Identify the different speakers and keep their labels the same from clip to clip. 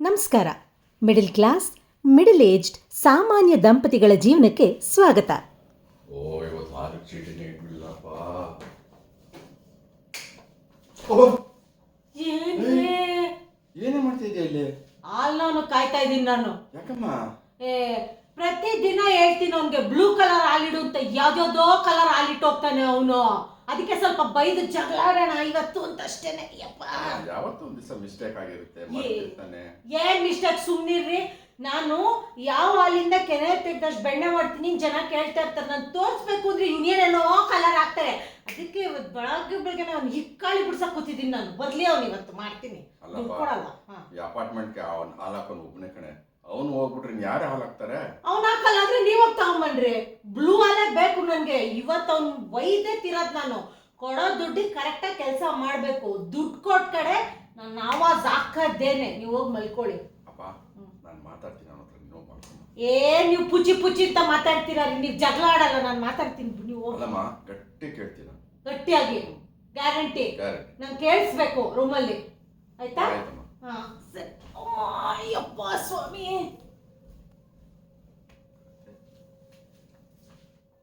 Speaker 1: ನಮಸ್ಕಾರ. Middle class middle aged ಸಾಮಾನ್ಯ ದಂಪತಿಗಳ ಜೀವನಕ್ಕೆ ಸ್ವಾಗತ.
Speaker 2: ಓ ಇವತ್ತು ಮಾರ್ಕ್ ಚೀಟಿನೇ ಇಟ್ಬಿಡಲಪ್ಪ ಏನೇ ಮಾಡ್ತಾ ಇದೆಯಾ ಇಲ್ಲಿ?
Speaker 3: ಹಾಲ್ನವನು ಕಾಯ್ತಾ ಇದ್ದೀನಿ ನಾನು.
Speaker 2: ಯಾಕಮ್ಮ?
Speaker 3: ಏ ಪ್ರತಿ ದಿನ ಹೇಳ್ತೀನಿ ಅವ್ನಿಗೆ ಬ್ಲೂ ಕಲರ್ ಹಾಲಿಡು ಅಂತ ಯಾವ್ದೋ ಕಲರ್ ಹಾಲಿಟ್ಟು ಹೋಗ್ತಾನೆ ಅವನು. ಅದಕ್ಕೆ ಸ್ವಲ್ಪ ಬೈದು ಜಗಳಾಡೋಣ ಇವತ್ತು ಅಂತ ಅಷ್ಟೇನೆ. ಯಪ್ಪ.
Speaker 2: ಯಾವತ್ತೂ ಒಂದು ದಿವಸ ಮಿಸ್ಟೇಕ್ ಆಗಿರುತ್ತೆ
Speaker 3: ಏನ್ ಮಿಸ್ಟೇಕ್ ಸುಮ್ನಿರ್ರಿ. ನಾನು ಯಾವ ಹಾಲಿಂದ ಕೆನೆ ತೆಗ್ದಷ್ಟು ಬೆಣ್ಣೆ ಮಾಡ್ತೀನಿ ಜನ ಕೇಳ್ತಾ ಇರ್ತಾರೆ. ನಾನು ತೋರಿಸ್ಬೇಕು ಅಂದ್ರೆ ಯೂನಿಯನ್ ಕಲರ್ ಹಾಕ್ತಾರೆ. ಅದಕ್ಕೆ ಇವತ್ತು ಬೆಳಗ್ಗೆ ಬೆಳಗ್ಗೆ ನಾನು ಹಿಕ್ಕಾಳಿ ಬಿಡ್ಸಕ್ ಕೂತಿದ್ದೀನಿ ನಾನು. ಬದ್ಲಿ ಅವ್ನು ಇವತ್ತು ಮಾಡ್ತೀನಿ. ದುಡ್ಡು ಕೊಡಲ್ಲ ಹಾ.
Speaker 2: ಈ ಅಪಾರ್ಟ್ಮೆಂಟ್ಗೆ ಅವನ್ ಹಾಲು ಹಾಕೊಂಡು ಒಬ್ಬನೇ ಕಣೆ. ಅವನು ಹೋಗ್ಬಿಟ್ರೆ ಯಾರು ಯಾರೇ ಹಾಲು ಹಾಕ್ತಾರೆ?
Speaker 3: ಅವ್ನ ಹಾಕಲ್ಲ ಅಂದ್ರೆ ನೀವ್ ಹೋಗಿ ತಗೊಂಬನ್ರಿ. ಬ್ಲೂ ಅಲ್ಲೇ ಬೇಕು ನನ್ಗೆ. ಇವತ್ತು ಅವ್ನ್ ವೈದೇ ತಿರೋದ್ ನಾನು. ಕೊಡೋ ದುಡ್ಡಿಗೆ ಕರೆಕ್ಟಾಗಿ ಕೆಲಸ ಮಾಡ್ಬೇಕು. ದುಡ್ಡು ಕೊಟ್ಟ ಕಡೆ ನನ್ನ ಆವಾಜ್ ಹಾಕದ್ದೇನೆ ನೀವು ಹೋಗಿ ಮಲ್ಕೊಳ್ಳಿ.
Speaker 2: ಅಪ್ಪ ನಾನು ಮಾತಾಡ್ತೀನಿ ಅವನ ಹತ್ರ. ಮಾಡ್ಕೊಂಡು
Speaker 3: ಏನ್ ನೀವು ಪುಚಿ ಪುಚಿ ಅಂತ ಮಾತಾಡ್ತೀರಾ? ನೀವು ಜಗಳ ಆಡಲ್ಲ ನಾನು ಮಾತಾಡ್ತೀನಿ ನೀವು ಹೋಗ್-
Speaker 2: ಅಲ್ಲಮ್ಮ ಗಟ್ಟಿ ಕೇಳ್ತೀನಿ ನಾನು.
Speaker 3: ಗಟ್ಟಿಯಾಗಿ. ಗ್ಯಾರಂಟಿ
Speaker 2: ಗ್ಯಾರಂಟಿ
Speaker 3: ನಾನು ಕೇಳಿಸ್ಬೇಕು ರೂಮಲ್ಲಿ ಆಯ್ತಾ?
Speaker 2: ಆಯ್ತಮ್ಮ.
Speaker 3: ಸರಿ. ಅಯ್ಯಪ್ಪ ಸ್ವಾಮಿ.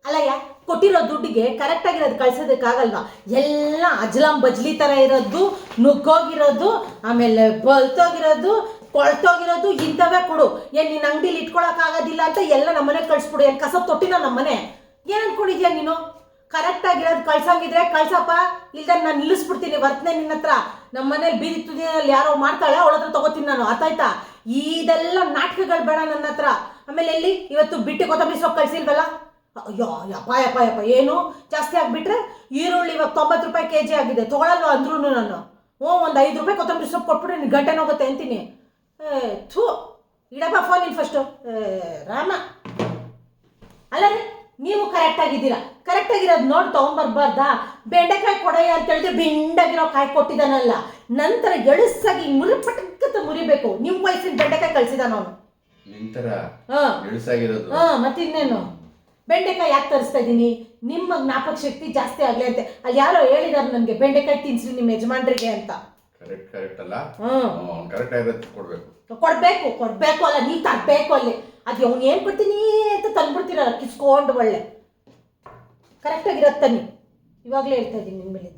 Speaker 3: ಅಲ್ಲಯ್ಯ, ಕೊಟ್ಟಿರೋ ದುಡ್ಡಿಗೆ ಕರೆಕ್ಟ್ ಆಗಿರೋದು ಕಳ್ಸೋದಕ್ಕಾಗಲ್ವಾ ಎಲ್ಲ ಅಜ್ಲಾಂ ಬಜ್ಲಿ ಥರ ಇರೋದು, ನುಗ್ಗೋಗಿರೋದು, ಆಮೇಲೆ ಬಲ್ತೋಗಿರೋದು, ಕೊಳ್ತೋಗಿರೋದು ಇಂಥವೇ ಕೊಡು. ಏನ್ ನಿನ್ನ ಅಂಗಡಿಲಿ ಇಟ್ಕೊಳಕ್ಕಾಗೋದಿಲ್ಲ ಅಂತ ಎಲ್ಲ ನಮ್ಮನೆ ಕಳಿಸ್ಬಿಡು. ಏನು ಕಸ ತೊಟ್ಟಿನ ನಮ್ಮನೆ? ಏನು ಅನ್ಕೊಂಡಿದ್ಯಾ ನೀನು? ಕರೆಕ್ಟ್ ಆಗಿರೋದು ಕಳ್ಸಂಗಿದ್ರೆ ಕಳ್ಸಪ್ಪ. ಇಲ್ದ ನಾನು ನಿಲ್ಲಿಸ್ಬಿಡ್ತೀನಿ, ವರ್ತನೆ ನಿನ್ನ ಹತ್ರ. ನಮ್ಮ ಮನೇಲಿ ಬೀದಿ ತುದಿನಲ್ಲಿ ಯಾರೋ ಮಾಡ್ತಾಳೆ, ಅವಳ ಹತ್ರ ತಗೋತೀನಿ ನಾನು. ಅರ್ಥ ಇದೆಲ್ಲ ನಾಟಕಗಳು ಬೇಡ ನನ್ನ ಹತ್ರ. ಆಮೇಲೆ ಎಲ್ಲಿ? ಇವತ್ತು ಬಿಟ್ಟು ಕೊತ್ತಂಬರಿ ಸೊಪ್ಪು ಕಳ್ಸಿಲ್ವಲ್ಲ? ಅಯ್ಯೋ ಯಪ್ಪ ಯಪ್ಪ ಯಪ್ಪ ಏನು? ಜಾಸ್ತಿ ಆಗಿಬಿಟ್ರೆ ಈರುಳ್ಳಿ ಇವಾಗ ತೊಂಬತ್ತು ರೂಪಾಯಿ ಕೆ ಜಿ ಆಗಿದೆ. ತೊಗೊಳಲ್ವ ಅಂದ್ರೂ ನಾನು? ಹ್ಞೂ, ಒಂದು ಐದು ರೂಪಾಯಿ ಕೊತ್ತಂಬರಿ ಸೊಪ್ಪು ಕೊಟ್ಬಿಟ್ರೆ ನೀನು ಗಂಟೆ ಹೋಗುತ್ತೆ ಅಂತೀನಿ. ಏ, ಥೂ. ಇಡಪ್ಪ ಫೋನ್ ಇನ್ ಫಸ್ಟು ರಾಮ. ಅಲ್ಲ ರೀ. ನೀವು ಕರೆಕ್ಟ್ ಆಗಿದ್ದೀರಾ? ಕರೆಕ್ಟ್ ಆಗಿರೋದು ನೋಡಿ ತಗೊಂಬರ್ಬಾರ್ದಾ? ಬೆಂಡೆಕಾಯಿ ಕೊಡಯ್ಯ ಅಂತ ಹೇಳಿದ್ರೆ ಬೆಂಡಾಗಿರೋ ಕಾಯಿ ಕೊಟ್ಟಿದ್ದಾನಲ್ಲ. ನಂತರ ಎಳುಸಾಗಿ ಮುರಿ ಪಟಕ್ಕತ್ತ ಮುರಿಬೇಕು. ನಿಮ್ಮ ವಯಸ್ಸಿನ ಬೆಂಡೆಕಾಯಿ ಕಳ್ಸಿದಾನ ಅವನು
Speaker 2: ನಿಂತರ
Speaker 3: ಹಾ. ಮತ್ತಿನ್ನೇನು? ಬೆಂಡೆಕಾಯಿ ಯಾಕೆ ತರಿಸ್ತಾ ಇದ್ದೀನಿ? ನಿಮ್ಮ ಜ್ಞಾಪಕ ಶಕ್ತಿ ಜಾಸ್ತಿ ಆಗಲಿ ಅಂತ. ಅಲ್ಲಿ ಯಾರೋ ಹೇಳಿದಾರೆ ನನಗೆ ಬೆಂಡೆಕಾಯಿ ತಿನ್ಸ್ರಿ ನಿಮ್ಮ ಯಜಮಾನ್ರಿಗೆ ಅಂತ.
Speaker 2: ಕೊಡ್ಬೇಕು.
Speaker 3: ಕೊಡ್ಬೇಕು ಕೊಡ್ಬೇಕು ಅಲ್ಲ ನೀವು ತರಬೇಕು ಅಲ್ಲಿ. ಅದು ಅವ್ನು ಏನು ಕೊಡ್ತೀನಿ? ತಂದ್ಬಿಡ್ತೀರಲ್ಲ ಕಿಸ್ಕೊಂಡು ಒಳ್ಳೆ. ಕರೆಕ್ಟಾಗಿರತ್ತೆ ನೀವು ಇವಾಗಲೇ ಹೇಳ್ತಾ ಇದ್ದೀನಿ ನಿಮ್ಮ ಮೇಲೆ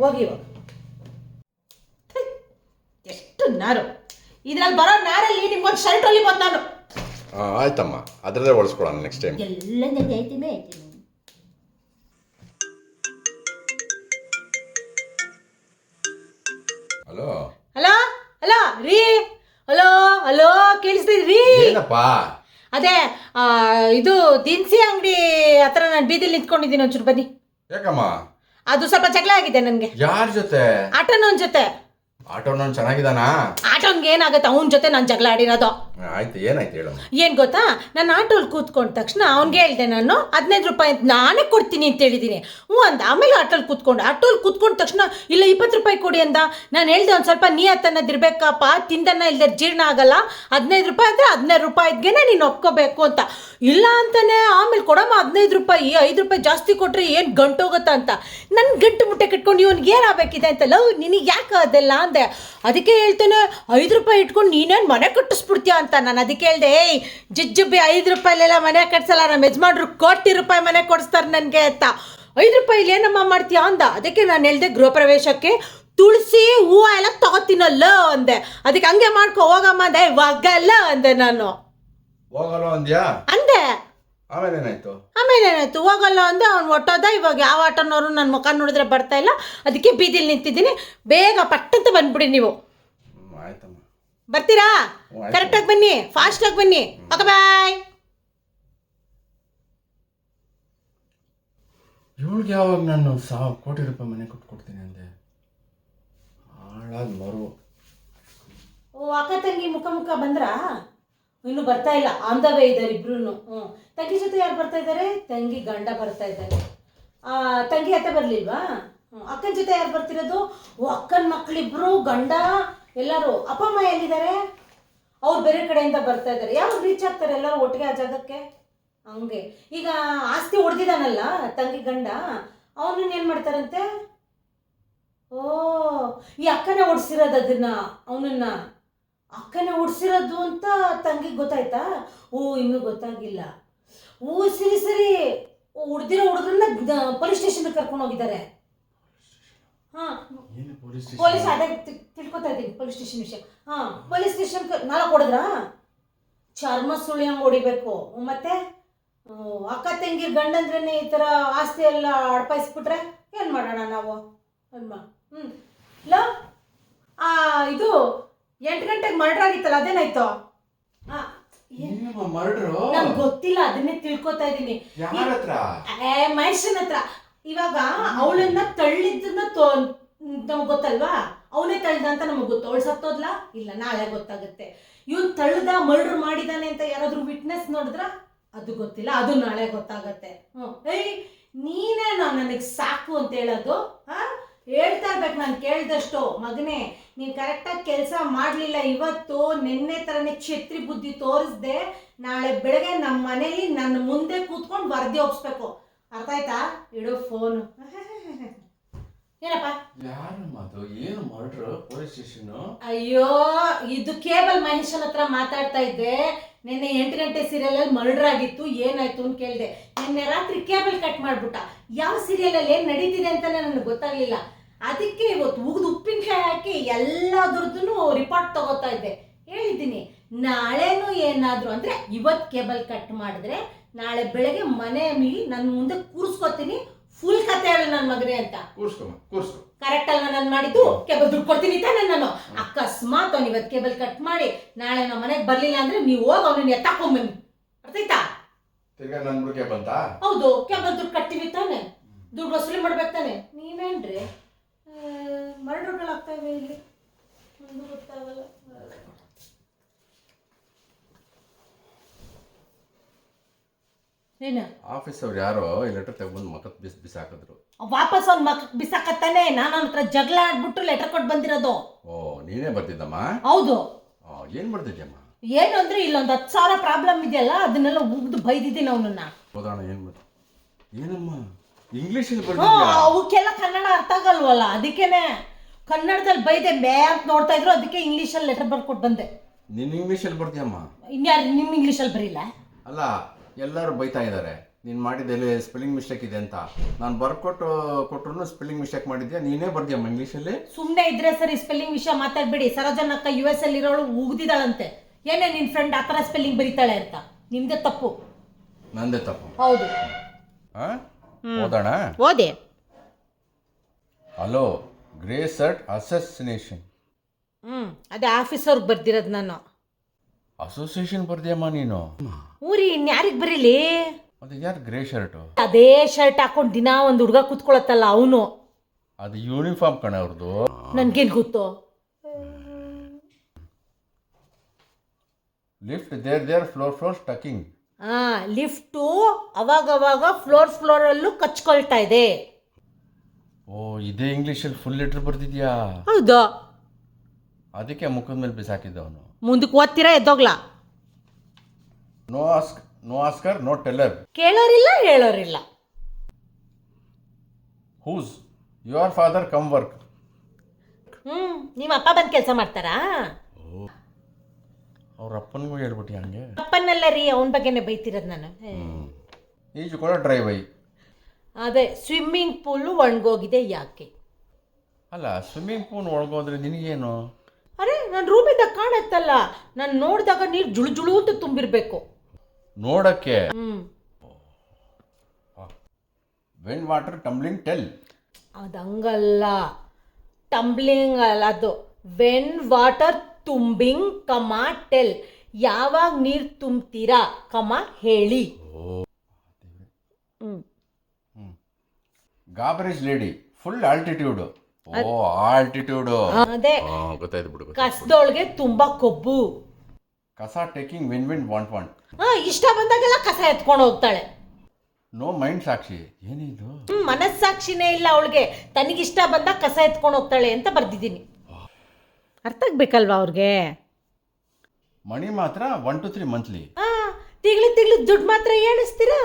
Speaker 3: ಹೋಗಿ ಇವಾಗ. ಎಷ್ಟು ನಾರು. ಇದ್ರಲ್ಲಿ ಬರೋ ನಾರಲ್ಲಿ ನಿಮ್ಗೊಂದು ಶರ್ಟ್ ಹೊಲಿಬೋದು ನಾನು.
Speaker 2: ಹಾಂ ಆಯ್ತಮ್ಮ. ಅದ್ರಲ್ಲೇ ಒಳಸ್ಕೊಡೋಣ ನೆಕ್ಸ್ಟ್ ಟೈಮ್
Speaker 3: ಎಲ್ಲ ನನಗೆ ಐತಿಮೇ ಐತಿಮೆ
Speaker 2: ಹಲೋ?
Speaker 3: ಹಲೋ? ಹಲೋ ರೀ? ಹಲೋ ಹಲೋ ಕೇಳಿಸ್ತಿದ್ರಿ
Speaker 2: ಏನಪ್ಪ?
Speaker 3: ಅದೇ ಇದು ದಿನಸಿ ಅಂಗಡಿ ಹತ್ರ ನಾನು ಬೀದಿಲಿ ನಿಂತ್ಕೊಂಡಿದ್ದೀನಿ ಒಂಚೂರು ಬನ್ನಿ.
Speaker 2: ಯಾಕಮ್ಮ?
Speaker 3: ಅದು ಸ್ವಲ್ಪ ಜಗಳ ಆಗಿದೆ ನನಗೆ.
Speaker 2: ಯಾರ ಜೊತೆ?
Speaker 3: ಆಟೋನ ಜೊತೆ.
Speaker 2: ಆಟೋನವ್ನು ಚೆನ್ನಾಗಿದಾನಾ
Speaker 3: ಆಟೋನ್ಗೆ ಏನಾಗುತ್ತೆ? ಅವನ ಜೊತೆ ನಾನು ಜಗಳ ಆಡಿರೋದು.
Speaker 2: ಆಯ್ತು, ಏನಾಯ್ತು ಹೇಳಮ್ಮ?
Speaker 3: ಏನು ಗೊತ್ತಾ? ನಾನು ಆಟೋಲ್ ಕೂತ್ಕೊಂಡ ತಕ್ಷಣ ಅವ್ನಿಗೆ ಹೇಳ್ದೆ ನಾನು, ಹದಿನೈದು ರೂಪಾಯಿ ಅಂತ ನಾನೇ ಕೊಡ್ತೀನಿ ಅಂತ ಹೇಳಿದ್ದೀನಿ ಹ್ಞೂ ಅಂದ, ಆಮೇಲೆ ಆಟೋಲ್ ಕೂತ್ಕೊಂಡು. ಆಟೋಲ್ ಕೂತ್ಕೊಂಡ ತಕ್ಷಣ, ಇಲ್ಲ, ಇಪ್ಪತ್ತು ರೂಪಾಯಿ ಕೊಡಿ ಅಂದ. ನಾನು ಹೇಳ್ದೆ ಒಂದು ಸ್ವಲ್ಪ ನೀ ಇರಬೇಕಪ್ಪ, ತಿಂದನ್ನ ಇಲ್ಲದೆ ಜೀರ್ಣ ಆಗಲ್ಲ. ಹದಿನೈದು ರೂಪಾಯಿ ಅಂದರೆ ಹದಿನೈದು ರೂಪಾಯಿಗೆ ನೀನು ಒಪ್ಕೋಬೇಕು ಅಂತ. ಇಲ್ಲ ಅಂತಾನೆ, ಆಮೇಲೆ ಕೊಡಮ್ಮ, ಹದಿನೈದು ರೂಪಾಯಿ, ಐದು ರೂಪಾಯಿ ಜಾಸ್ತಿ ಕೊಟ್ಟರೆ ಏನು ಗಂಟೋಗುತ್ತಾ ಅಂತ. ನನ್ನ ಗಂಟು ಮುಟ್ಟೆ ಕಟ್ಕೊಂಡು ಇವ್ನಿಗೇನು ಆಗ್ಬೇಕಿದೆ ಅಂತ, ಲವ್, ನಿನಗೆ ಯಾಕೆ ಅದೆಲ್ಲ ಅಂದೆ. ಅದಕ್ಕೆ ಹೇಳ್ತಾನೆ, ಐದು ರೂಪಾಯಿ ಇಟ್ಕೊಂಡು ನೀನೇನು ಮನೆ ಕಟ್ಟಿಸ್ಬಿಡ್ತೀಯ ಅಂತ. ನಾನು ಅದಕ್ಕೆ ಹೇಳ್ದೆ ಏಯ್ ಜಿಜ್ಜುಬ್ಬಿ ಐದು ರೂಪಾಯಿಲೆಲ್ಲ ಮನೆ ಕಟ್ಸಲ್ಲ ನಮ್ಮ ಯಜಮಾನ್ರು ಕೋಟಿ ರೂಪಾಯಿ ಮನೆ ಕೊಡಿಸ್ತಾರೆ ನನಗೆ ಅಂತ. ಐದು ರೂಪಾಯಿಲಿ ಏನಮ್ಮ ಮಾಡ್ತೀಯ? ಅಂದ. ಅದಕ್ಕೆ ನಾನು ಹೇಳ್ದೆ ಗೃಹ ಪ್ರವೇಶಕ್ಕೆ ತುಳಸಿ ಹೂವು ಎಲ್ಲ ತಗೋತೀನಲ್ಲ ಅಂದೆ. ಅದಕ್ಕೆ ಹಂಗೆ ಮಾಡ್ಕೊ ಹೋಗಮ್ಮ ಅಂದೆ. ಒಗ್ಗಲ್ಲ ಅಂದೆ ನಾನು.
Speaker 2: ಹೋಗಲ್ಲ ಅಂದ್ಯಾ?
Speaker 3: ಅಂದೆ.
Speaker 2: ಆಮೇಲೆ ಏನಾಯ್ತು?
Speaker 3: ಆಮೇಲೆ ಏನಾಯ್ತು? ಹೋಗಲ್ಲ ಅಂದೆ. ಅವ್ನು ಒಟ್ಟೋದ ಇವಾಗ ಯಾವ ಆಟೋನವರು ನನ್ನ ಮುಖ ನೋಡಿದ್ರೆ ಬರ್ತಾ ಇಲ್ಲ. ಅದಕ್ಕೆ ಬೀದಿಲಿ ನಿಂತಿದ್ದೀನಿ. ಬೇಗ ಪಟ್ಟಂತ ಬಂದ್ಬಿಡಿ ನೀವು. ಬರ್ತೀರಾ. ಕರೆಕ್ಟಾಗಿ ಬನ್ನಿ ಫಾಸ್ಟಾಗಿ ಬನ್ನಿ. Okay bye.
Speaker 2: ಇವಳಿಗೆ ಯಾವಾಗ ನಾನು ಸಾವಿರ ಕೋಟಿ ರೂಪಾಯಿ ಮನೆ ಕೊಟ್ಕೊಡ್ತೀನಿ ಅಂದೆ? ಹಾಳಾಗಿ ಮರು.
Speaker 3: ಓ ಅಕ್ಕ ತಂಗಿ ಮುಖ ಮುಖ ಬಂದ್ರಾ? ಇನ್ನು ಬರ್ತಾ ಇಲ್ಲ ಆನ್ ದ ವೇ ಇದ್ದಾರೆ ಇಬ್ರು ಹ್ಞೂ. ತಂಗಿ ಜೊತೆ ಯಾರು ಬರ್ತಾ ಇದ್ದಾರೆ? ತಂಗಿ ಗಂಡ ಬರ್ತಾ ಇದ್ದಾರೆ. ಆ, ತಂಗಿ ಅತ್ತೆ ಬರ್ಲಿಲ್ವಾ? ಹ್ಞೂ. ಅಕ್ಕನ ಜೊತೆ ಯಾರು ಬರ್ತಿರೋದು? ಓ ಅಕ್ಕನ ಮಕ್ಕಳಿಬ್ರು ಗಂಡ ಎಲ್ಲರೂ ಅಪ್ಪ ಅಮ್ಮ ಎಲ್ಲಿದ್ದಾರೆ ಅವ್ರು ಬೇರೆ ಕಡೆಯಿಂದ ಬರ್ತಾ ಇದ್ದಾರೆ. ಯಾವಾಗ ರೀಚ್ ಆಗ್ತಾರೆ ಎಲ್ಲರೂ ಒಟ್ಟಿಗೆ ಆ ಜಾಗಕ್ಕೆ? ಹಂಗೆ. ಈಗ ಆಸ್ತಿ ಹೊಡೆದಿದ್ದಾನಲ್ಲ ತಂಗಿ ಗಂಡ, ಅವನನ್ನ ಏನು ಮಾಡ್ತಾರಂತೆ? ಓ, ಈ ಅಕ್ಕನೇ ಓಡಿಸಿರೋದು ಅದನ್ನ, ಅವನನ್ನ. ಅಕ್ಕನೇ ಓಡಿಸಿರೋದು ಅಂತ ತಂಗಿಗೆ ಗೊತ್ತಾಯ್ತಾ? ಓ, ಇನ್ನೂ ಗೊತ್ತಾಗಿಲ್ಲ. ಓ, ಸರಿ ಸರಿ. ಉಡ್ದಿರೋ ಹುಡುಗರನ್ನ ಪೊಲೀಸ್ ಸ್ಟೇಷನ್ಗೆ ಕರ್ಕೊಂಡು ಹೋಗಿದ್ದಾರೆ.
Speaker 2: ಪೊಲೀಸ್
Speaker 3: ಪೊಲೀಸ್ ಅದೇ ತಿಳ್ಕೊತಾ ಇದ್ದೀನಿ ಪೊಲೀಸ್ ಸ್ಟೇಷನ್ ವಿಷಯ. ಹಾ ಪೊಲೀಸ್ ಸ್ಟೇಷನ್ ನಾಲ್ಕು ಹೊಡೆದ್ರಾ? ಚರ್ಮ ಸುಳಿಯಂಗ್ ಹೊಡಿಬೇಕು? ಮತ್ತೆ ಅಕ್ಕ ತಂಗಿ ಗಂಡಂದ್ರೇನೆ ಈ ಥರ ಆಸ್ತಿ ಎಲ್ಲ ಅಡ್ಪಾಯಿಸ್ಬಿಟ್ರೆ ಏನು ಮಾಡೋಣ ನಾವು? ಅಮ್ಮ ಹ್ಞೂ ಆ ಇದು ಎಂಟು ಗಂಟೆಗೆ ಮರ್ಡರ್ ಆಗಿತ್ತಲ್ಲ ಅದೇನಾಯ್ತು? ನಂಗೆ ಗೊತ್ತಿಲ್ಲ ಅದನ್ನೇ ತಿಳ್ಕೊತಾ ಇದ್ದೀನಿ. ಮಹೇಶನ್ ಹತ್ರ. ಇವಾಗ ಅವಳನ್ನ ತಳ್ಳಿದ್ದನ್ನ ನಮಗೆ ಗೊತ್ತಲ್ವಾ? ಅವನೇ ತಳ್ಳಿದ ಅಂತ ನಮಗೆ ಗೊತ್ತು. ಅವಳು ಸತ್ತೋದ್ಲ? ಇಲ್ಲ, ನಾಳೆ ಗೊತ್ತಾಗುತ್ತೆ. ಇವನ್ ತಳ್ಳಿದ ಮರ್ಡರ್ ಮಾಡಿದಾನೆ ಅಂತ ಯಾರಾದ್ರೂ ವಿಟ್ನೆಸ್ ನೋಡಿದ್ರ? ಅದು ಗೊತ್ತಿಲ್ಲ. ಅದು ನಾಳೆ ಗೊತ್ತಾಗತ್ತೆ. ಹ್ಮ್. ಏಯ್, ನೀನೇ ನಾನು ನನಗೆ ಸಾಕು ಅಂತ ಹೇಳೋದು? ಹಾ? ಹೇಳ್ತಾ ಇರ್ಬೇಕು ನಾನು ಕೇಳ್ದಷ್ಟು. ಮಗನೇ, ನೀನು ಕರೆಕ್ಟಾಗಿ ಕೆಲಸ ಮಾಡಲಿಲ್ಲ ಇವತ್ತು. ನಿನ್ನೆ ಥರನೇ ಛತ್ರಿ ಬುದ್ಧಿ ತೋರಿಸ್ದೆ. ನಾಳೆ ಬೆಳಗ್ಗೆ ನಮ್ಮ ಮನೇಲಿ ನನ್ನ ಮುಂದೆ ಕೂತ್ಕೊಂಡು ವರದಿ ಒಪ್ಸ್ಬೇಕು. ಅರ್ಥ ಆಯ್ತಾ ಇಡು ಫೋನು. ಏನಪ್ಪ?
Speaker 2: ಯಾರಮ್ಮ ಅದು ಏನು ಮರ್ಡ್ರು? ಪೊಲೀಸ್ ಸ್ಟೇಷನ್
Speaker 3: ಅಯ್ಯೋ ಇದು ಕೇಬಲ್ ಮಹೇಶನ್ ಹತ್ರ ಮಾತಾಡ್ತಾ ಇದ್ದೆ. ನಿನ್ನೆ ಎಂಟು ಗಂಟೆ ಸೀರಿಯಲ್ ಅಲ್ಲಿ ಮರ್ಡರ್ ಆಗಿತ್ತು. ಏನಾಯ್ತು ಅಂತ ಕೇಳಿದೆ. ನಿನ್ನೆ ರಾತ್ರಿ ಕೇಬಲ್ ಕಟ್ ಮಾಡ್ಬಿಟ್ಟ. ಯಾವ ಸೀರಿಯಲ್ ಅಲ್ಲಿ ಏನ್ ನಡೀತಿದೆ ಅಂತ ನನಗೆ ಗೊತ್ತಾಗ್ಲಿಲ್ಲ. ಅದಕ್ಕೆ ಇವತ್ತು ಉಗಿದು ಉಪ್ಪಿನಕಾಯಿ ಹಾಕಿ ಎಲ್ಲದ್ರದ್ದು ರಿಪೋರ್ಟ್ ತಗೋತಾ ಇದ್ದೆ. ಹೇಳಿದ್ದೀನಿ. ನಾಳೆನೂ ಏನಾದ್ರು ಅಂದ್ರೆ ಇವತ್ತು ಕೇಬಲ್ ಕಟ್ ಮಾಡಿದ್ರೆ ನಾಳೆ ಬೆಳಗ್ಗೆ ಮನೆ ಮೀರಿ ನನ್ನ ಮುಂದೆ ಕೂರಿಸ್ಕೊತೀನಿ. ಫುಲ್ ಕತೆ ಹೇಳು ನನ್ನ ಮಗನೇ ಅಂತ.
Speaker 2: ಕೂರ್ಸ್ಕೊಮ್ಮ ಕೂರ್ಸ್ಕೊ.
Speaker 3: ಕರೆಕ್ಟ್ ಅಲ್ಲ ನಾನು ಮಾಡಿದ್ದು? ಕೇಬಲ್ ದುಡ್ಡು ಕೊಡ್ತೀನಿ ತಾನೆ ನಾನು. ಅಕಸ್ಮಾತ್ ಅವ್ನು ಇವತ್ತು ಕೇಬಲ್ ಕಟ್ ಮಾಡಿ ನಾಳೆ ನಮ್ಮ ಮನೆಗೆ ಬರ್ಲಿಲ್ಲ ಅಂದ್ರೆ ನೀವು ಹೋಗಿ ಅವನನ್ನ ಎತ್ತಾಕೊಂಬನ್ನಿ ಅರ್ಥ ಆಯ್ತಾ?
Speaker 2: ತಿರ್ಗಾ ಬಂತಾ
Speaker 3: ಹೌದು ಕೇಬಲ್ ದುಡ್ಡು ಕಟ್ತೀವಿ ತಾನೆ. ದುಡ್ಡು ವಸೂಲಿ ಮಾಡ್ಬೇಕು ತಾನೆ. ನೀವೇನ್ರಿ? ಮರಡುಗಳಾಗ್ತಾ ಇವೆ ಇಲ್ಲಿ. ಒಂದು ಗೊತ್ತಾಗಲ್ಲ. ಏನ?
Speaker 2: ಆಫೀಸ್ ಅವ್ರು ಯಾರೋ ಈ ಲೆಟರ್ ತಗೊಂಡು ಮಕ್ಕತ್ ಬಿಸ್ ಬಿಸಾಕಿದ್ರು.
Speaker 3: ವಾಪಸ್ ಅವ್ನ ಮಕ್ ಬಿಸಾಕತ್ತಾನೆ. ನಾನು ಅವನ ಹತ್ರ ಜಗಳ ಆಡ್ಬಿಟ್ಟು ಲೆಟರ್ ಕೊಟ್ಟು ಬಂದಿರೋದು.
Speaker 2: ಓ ನೀನೇ ಬರ್ತಿದ್ದಮ್ಮ
Speaker 3: ಹೌದು.
Speaker 2: ಆ, ಏನ್ ಬರ್ತಿದ್ಯಮ್ಮ
Speaker 3: ಏನು ಅಂದ್ರೆ ಇಲ್ಲೊಂದು ಹತ್ತು ಸಾವಿರ ಪ್ರಾಬ್ಲಮ್ ಇದೆಯಲ್ಲ ಅದನ್ನೆಲ್ಲ ಉಗ್ದು ಬೈದಿದ್ದೀನಿ ಅವನನ್ನ.
Speaker 2: ಹೋದಾಣ ಏನ್ ಬರ್ತಿ ಏನಮ್ಮ? ಇಂಗ್ಲೀಷಲ್ಲಿ ಬರ್ತಿದ್ಯಾ
Speaker 3: ಅವಕ್ಕೆಲ್ಲ ಕನ್ನಡ ಅರ್ಥ ಆಗಲ್ವಲ್ಲ ಅದಕ್ಕೇನೆ. ಕನ್ನಡದಲ್ಲಿ ಬೈದೆ ಬೇ ಅಂತ ನೋಡ್ತಾ ಇದ್ರು ಅದಕ್ಕೆ ಇಂಗ್ಲೀಷಲ್ಲಿ ಲೆಟರ್ ಬರ್ಕೊಟ್ಟು ಬಂದೆ.
Speaker 2: ನೀನ್ ಇಂಗ್ಲೀಷಲ್ಲಿ ಬರ್ತೀಯಮ್ಮ
Speaker 3: ಇನ್ಯಾರು ನಿಮ್ಮ ಇಂಗ್ಲೀಷಲ್ಲಿ ಬರೀಲ್ಲ?
Speaker 2: ಅಲ್ಲ ಎಲ್ಲರೂ ಬೈತಾ ಇದ್ದಾರೆ. ನೀನು ಮಾಡಿದಲ್ಲಿ ಸ್ಪೆಲ್ಲಿಂಗ್ ಮಿಸ್ಟೇಕ್ ಇದೆ ಅಂತ. ನಾನು ಬರ್ಕೊಟ್ಟು ಕೊಟ್ಟರು ಸ್ಪೆಲ್ಲಿಂಗ್ ಮಿಸ್ಟೇಕ್ ಮಾಡಿದ್ಯಾ? ನೀನೇ ಬರ್ದ್ಯಮ್ಮ ಇಂಗ್ಲೀಷಲ್ಲಿ
Speaker 3: ಸುಮ್ಮನೆ ಇದ್ರೆ ಸರಿ ಸ್ಪೆಲ್ಲಿಂಗ್ ವಿಷಯ ಮಾತಾಡ್ಬೇಡಿ. ಸರೋಜನಕ್ಕ ಯು ಎಸ್ ಅಲ್ಲಿ ಇರೋಳು ಉಗ್ದಿದಾಳಂತೆ ಏನೇ ನಿನ್ನ ಫ್ರೆಂಡ್ ಆ ಥರ ಸ್ಪೆಲ್ಲಿಂಗ್ ಬರೀತಾಳೆ ಅಂತ. ನಿಮ್ದೇ ತಪ್ಪು.
Speaker 2: ನಂದೇ ತಪ್ಪು.
Speaker 3: ಹೌದು.
Speaker 2: ಓದೋಣ?
Speaker 3: ಓದೆ.
Speaker 2: ಹಲೋ ಗ್ರೇ ಸರ್ಟ್ ಅಸಸಿನೇಷನ್
Speaker 3: ಹ್ಞೂ ಅದೇ ಆಫೀಸರ್ಗೆ ಬರ್ದಿರೋದು ನಾನು.
Speaker 2: ಅಸೋಸಿಯೇಷನ್ ಬರ್ದಿಯಮ್ಮ ನೀನು?
Speaker 3: ಊರಿ ಇನ್ಯಾರಿಗೆ ಬರೀಲಿ?
Speaker 2: ಮತ್ತೆ ಯಾರು ಗ್ರೇ ಶರ್ಟು
Speaker 3: ಅದೇ ಶರ್ಟ್ ಹಾಕೊಂಡು ದಿನ ಒಂದು ಹುಡುಗ ಕೂತ್ಕೊಳತ್ತಲ್ಲ ಅವನು.
Speaker 2: ಅದು ಯೂನಿಫಾರ್ಮ್ ಕಣ ಅವ್ರದ್ದು
Speaker 3: ನನ್ಗೇನ್ ಗೊತ್ತು?
Speaker 2: Lift there there floor floor stucking
Speaker 3: ಆ ಲಿಫ್ಟು ಅವಾಗ ಅವಾಗ ಫ್ಲೋರ್ ಫ್ಲೋರಲ್ಲೂ ಕಚ್ಕೊಳ್ತಾ ಇದೆ.
Speaker 2: ಓ ಇದೇ ಇಂಗ್ಲೀಷಲ್ಲಿ ಫುಲ್ ಲೆಟರ್ ಬರ್ದಿದ್ಯಾ?
Speaker 3: ಹೌದು.
Speaker 2: ಅದಕ್ಕೆ ಮುಖದ ಮೇಲೆ ಬಿಸಾಕಿದ್ದವನು
Speaker 3: ಮುಂದಕ್ಕೆ ಓದ್ತೀರಾ ಎದ್ದೋಗ್ಲಾ?
Speaker 2: No ask no asker no teller.
Speaker 3: ಕೇಳೋರಿಲ್ಲ ಹೇಳೋರಿಲ್ಲ.
Speaker 2: Whose your father come work.
Speaker 3: ಹ್ಞೂ ನಿಮ್ಮ ಅಪ್ಪ ಬಂದು ಕೆಲಸ ಮಾಡ್ತಾರಾ?
Speaker 2: ಅವ್ರ ಅಪ್ಪನಿಗೂ ಹೇಳ್ಬಿಟ್ಟು ಹಂಗೆ.
Speaker 3: ಅಪ್ಪನಲ್ಲ ರೀ ಅವನ ಬಗ್ಗೆನೇ ಬೈತಿರೋದು ನಾನು.
Speaker 2: ಈಜು ಕೂಡ ಡ್ರೈವೈ
Speaker 3: ಅದೇ ಸ್ವಿಮ್ಮಿಂಗ್ ಪೂಲು ಒಣಗೋಗಿದೆ ಯಾಕೆ?
Speaker 2: ಅಲ್ಲ ಸ್ವಿಮ್ಮಿಂಗ್ ಪೂಲ್ ಒಳಗೋದ್ರೆ ನಿನಗೇನು?
Speaker 3: ಅರೆ ನನ್ನ ರೂಮಿಂದ ಕಾಣತ್ತಲ್ಲ. ನಾನು ನೋಡಿದಾಗ ನೀರು ಜುಳು ಜುಳು ಅಂತ ತುಂಬಿರಬೇಕು.
Speaker 2: ನೋಡಕ್ಕೆ.
Speaker 3: ಹ್ಞೂ
Speaker 2: ವೆನ್ ವಾಟರ್ ಟಂಬ್ಲಿಂಗ್ ಟೆಲ್
Speaker 3: ಅದು ಹಂಗಲ್ಲ ಟಂಬ್ಲಿಂಗ್ ಅಲ್ಲ ಅದು. ವೆನ್ ವಾಟರ್ ತುಂಬಿಂಗ್ ಕಮ ಟೆಲ್ ಯಾವಾಗ ನೀರು ತುಂಬ್ತೀರಾ ಕಮ ಹೇಳಿ.
Speaker 2: ಗಾಬರೇಜ್ ಲೇಡಿ ಫುಲ್ ಆಲ್ಟಿಟ್ಯೂಡ್ ಓ ಆಲ್ಟಿಟ್ಯೂಡು
Speaker 3: ಅದೇ
Speaker 2: ಗೊತ್ತಾಯ್ತು ಬಿಡು.
Speaker 3: ಕಸದೊಳಗೆ ತುಂಬಾ ಕೊಬ್ಬು.
Speaker 2: ಕಸ taking when when want want
Speaker 3: ಹಾ ಇಷ್ಟ ಬಂದಾಗೆಲ್ಲ ಕಸ ಎತ್ಕೊಂಡು ಹೋಗ್ತಾಳೆ.
Speaker 2: ನೋ ಮೈಂಡ್ ಸಾಕ್ಷಿ. ಏನಿದು
Speaker 3: ಹ್ಮ್ ಮನಸ್ಸಾಕ್ಷಿನೇ ಇಲ್ಲ ಅವಳಿಗೆ. ತನಗಿಷ್ಟ ಬಂದಾಗ ಕಸ ಎತ್ಕೊಂಡು ಹೋಗ್ತಾಳೆ ಅಂತ ಬರ್ದಿದ್ದೀನಿ. ಅರ್ಥ ಆಗ್ಬೇಕಲ್ವಾ ಅವ್ರಿಗೆ?
Speaker 2: ಮಣಿ ಮಾತ್ರ ಒನ್ ಟು ತ್ರೀ ಮಂತ್ಲಿ
Speaker 3: ಹಾ ತಿಂಗಳು ತಿಗ್ಲಿ ದುಡ್ಡು ಮಾತ್ರ ಏಣಿಸ್ತೀರಾ?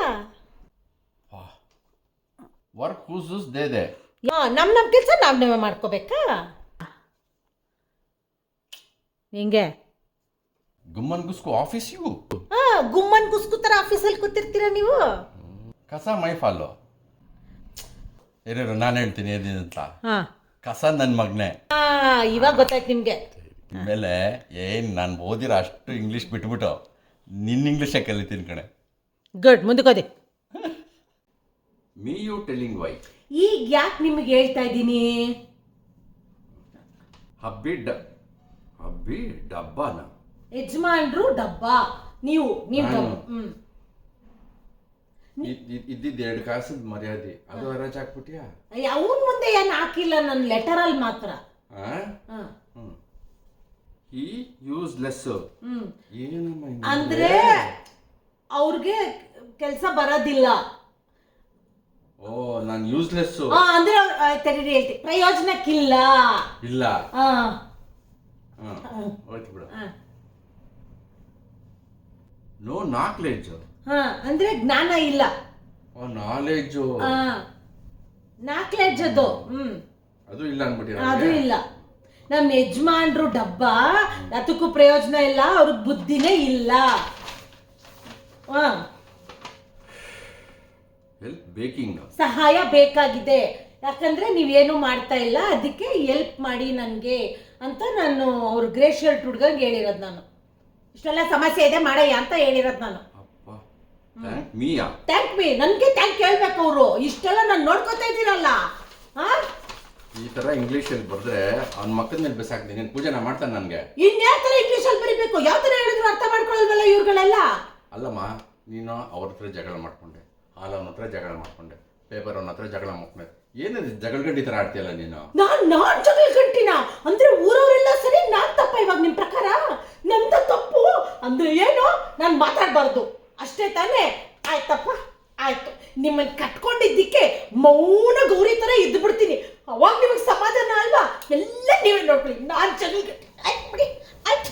Speaker 2: ವರ್ಕ್ ಹೂಸ್ ಹೂಸ್ ದೇ
Speaker 3: ನಮ್ಮ ನಮ್ಮ ಕೆಲಸ ನಾವು ನಾವೇ ಮಾಡ್ಕೋಬೇಕಾ? ಹಿಂಗೆ
Speaker 2: ಗುಮ್ಮನ್ ಗುಸ್ಕು ಆಫೀಸ್ ಇವು
Speaker 3: ಹಾ ಗುಮ್ಮನ್ ಕುಸ್ಕುತ್ತರ ಆಫೀಸಲ್ಲಿ ಕೂತಿರ್ತೀರಾ ನೀವು?
Speaker 2: ಕಸ ಮೈ ಫಾಲು. ಇರೋರು ನಾನು ಹೇಳ್ತೀನಿ ಏನಿದೆ ಅಂತ
Speaker 3: ಹಾ.
Speaker 2: ಕಸ ನನ್ನ ಮಗನೇ.
Speaker 3: ಹಾ ಇವಾಗ ಗೊತ್ತಾಯ್ತು ನಿಮಗೆ.
Speaker 2: ಮೇಲೆ ಏನು ನಾನು ಓದಿರೋ ಅಷ್ಟು ಇಂಗ್ಲೀಷ್ ಬಿಟ್ಬಿಟ್ಟು ನಿನ್ನ ಇಂಗ್ಲೀಷೇ ಕಲಿತೀನಿ ಕಣೆ.
Speaker 3: ಗುಡ್ ಮುಂದಕ್ಕೋದೆ
Speaker 2: ಮೀ ಯು ಟೆಲ್ಲಿಂಗ್ ವೈ
Speaker 3: ಈಗ ಯಾಕೆ ನಿಮಗೆ ಹೇಳ್ತಾ ಇದ್ದೀನಿ?
Speaker 2: ಹಬ್ಬಿ ಡ ಹಬ್ಬಿ ಡಬ್ಬನ.
Speaker 3: ಯಜಮಾನ್ರು ಡಬ್ಬ. ನೀವು ನೀವು. ಡಬ್ಬ ಹ್ಮ್.
Speaker 2: ಇದ್ದಿದ್ದು ಎರಡು ಕಾಸದ ಮರ್ಯಾದೆ. ಅದು ಹರಾಜ್ ಹಾಕ್ಬಿಟ್ಯಾ?
Speaker 3: ಅವನ ಮುಂದೆ ಏನು ಹಾಕಿಲ್ಲ ನನ್ನ ಲೆಟರಲ್ಲಿ ಮಾತ್ರ. ಹಾ.
Speaker 2: ಈ ಯೂಸ್ಲೆಸ್
Speaker 3: ಹ್ಮ್.
Speaker 2: ಏನಮ್ಮ ಹಿಂಗೆ?
Speaker 3: ಅಂದ್ರೆ ಅವ್ರಿಗೆ ಕೆಲಸ ಬರೋದಿಲ್ಲ.
Speaker 2: ಓ ನಾನು ಯೂಸ್ಲೆಸ್
Speaker 3: ಆ, ಅಂದ್ರೆ ಅವ್ರ್- ಆ, ತಡೀರಿ ಹೇಳ್ತೀನಿ. ಪ್ರಯೋಜನಕ್ಕಿಲ್ಲ.
Speaker 2: ಇಲ್ಲ.
Speaker 3: ಆ,
Speaker 2: ಹೋಯ್ತು ಬಿಡು.
Speaker 3: ಆ.
Speaker 2: ನೋ ನಾಕ್ಲೆಡ್ಜ್
Speaker 3: ಹಾ ಅಂದ್ರೆ ಜ್ಞಾನ ಇಲ್ಲ.
Speaker 2: ಓ ನಾಲೆಡ್ಜ್
Speaker 3: ಹಾ ನಾಕ್ಲೆಡ್ಜ್ ಅದು ಹ್ಮ್.
Speaker 2: ಅದು ಇಲ್ಲ ಅನ್ಬಿಟ್ಟಿರ
Speaker 3: ಅದು ಇಲ್ಲ. ನಮ್ಮ ಯಜಮಾನ್ರು ಡಬ್ಬ ಅದಕ್ಕೂ ಪ್ರಯೋಜನ ಇಲ್ಲ ಅವ್ರಿಗೆ ಬುದ್ಧಿನೇ ಇಲ್ಲ. ಹಾ.
Speaker 2: ಹೆಲ್ಪ್ ಬೇಕಿಂಗ್
Speaker 3: ಸಹಾಯ ಬೇಕಾಗಿದೆ. ಯಾಕಂದ್ರೆ ನೀವೇನು ಮಾಡ್ತಾ ಇಲ್ಲ ಅದಕ್ಕೆ ಎಲ್ಪ್ ಮಾಡಿ ನನಗೆ ಅಂತ ನಾನು ಅವ್ರ ಗ್ರೇ ಶರ್ಟ್ ಹುಡ್ಗಂಗೆ ಹೇಳಿರೋದು ನಾನು. ಇಷ್ಟೆಲ್ಲ ಸಮಸ್ಯೆ ಇದೆ ಮಾಡಯ್ಯ ಅಂತ ಹೇಳಿರೋದು ನಾನು.
Speaker 2: ಮೀಯಾ
Speaker 3: ಥ್ಯಾಂಕ್ ಮೀ ನನಗೆ ಥ್ಯಾಂಕ್ ಕೇಳ್ಬೇಕು ಅವರು. ಇಷ್ಟೆಲ್ಲ ನಾನು ನೋಡ್ಕೊತಾ ಇದ್ದೀರಲ್ಲ. ಹಾಂ
Speaker 2: ಈ ತರ ಇಂಗ್ಲೀಷಲ್ಲಿ ಬರೆದ್ರೆ ಅವ್ನ ಮಕ್ಕದ ಮೇಲೆ ಬೆಸಾಕ್ತೀನಿ. ನೀನು ಪೂಜೆನ ಮಾಡ್ತಾನೆ ನನಗೆ.
Speaker 3: ಇನ್ಯಾವ ಥರ ಇಂಗ್ಲೀಷಲ್ಲಿ ಬರೀಬೇಕು? ಯಾವ ಥರ ಹೇಳಿದ್ರು ಅರ್ಥ ಮಾಡ್ಕೊಳ್ಳೋದಲ್ಲ ಇವ್ರುಗಳೆಲ್ಲ?
Speaker 2: ಅಲ್ಲಮ್ಮ ನೀನು ಅವ್ರ ಹತ್ರ ಜಗಳ ಮಾಡ್ಕೊಂಡೆ. ಹಾಲು ಅವನ ಹತ್ರ ಜಗಳ ಮಾಡ್ಕೊಂಡೆ. ಪೇಪರ್ ಅವನ ಹತ್ರ ಜಗಳ ಮಾಡ್ಕೊಂಡೆ. ಏನಿದೆ ಗಂಟಿ ಥರ ಆಡ್ತೀಯಲ್ಲ ನೀನು?
Speaker 3: ನಾನ್ ನಾನ್ ಜಗಳ ಗಂಟಿನ ಅಂದ್ರೆ ಊರವರೆಲ್ಲ ಸರಿ ನಾನ್ ತಪ್ಪ ಇವಾಗ ನಿಮ್ ಪ್ರಕಾರ? ನಂದ ತಪ್ಪು? ಅಂದ್ರೆ ಏನು? ನಾನ್ ಮಾತಾಡ್ಬಾರ್ದು. ಅಷ್ಟೇ ತಾನೇ? ಆಯ್ತಪ್ಪ ಆಯ್ತು. ನಿಮ್ಮನ್ ಕಟ್ಕೊಂಡಿದ್ದಕ್ಕೆ ಮೌನ ಗೌರಿ ತರ ಇದ್ದು ಬಿಡ್ತೀನಿ. ಅವಾಗ ನಿಮಗೆ ಸಮಾಧಾನ ಅಲ್ವಾ? ಎಲ್ಲ ನೀವೇ ನೋಡ್ಕೊಳ್ಳಿ. ನಾನ್ ಜಗಳ ಗಂಟಿ ಆಯ್ತು ಬಿಡಿ. ಆಯ್ತು.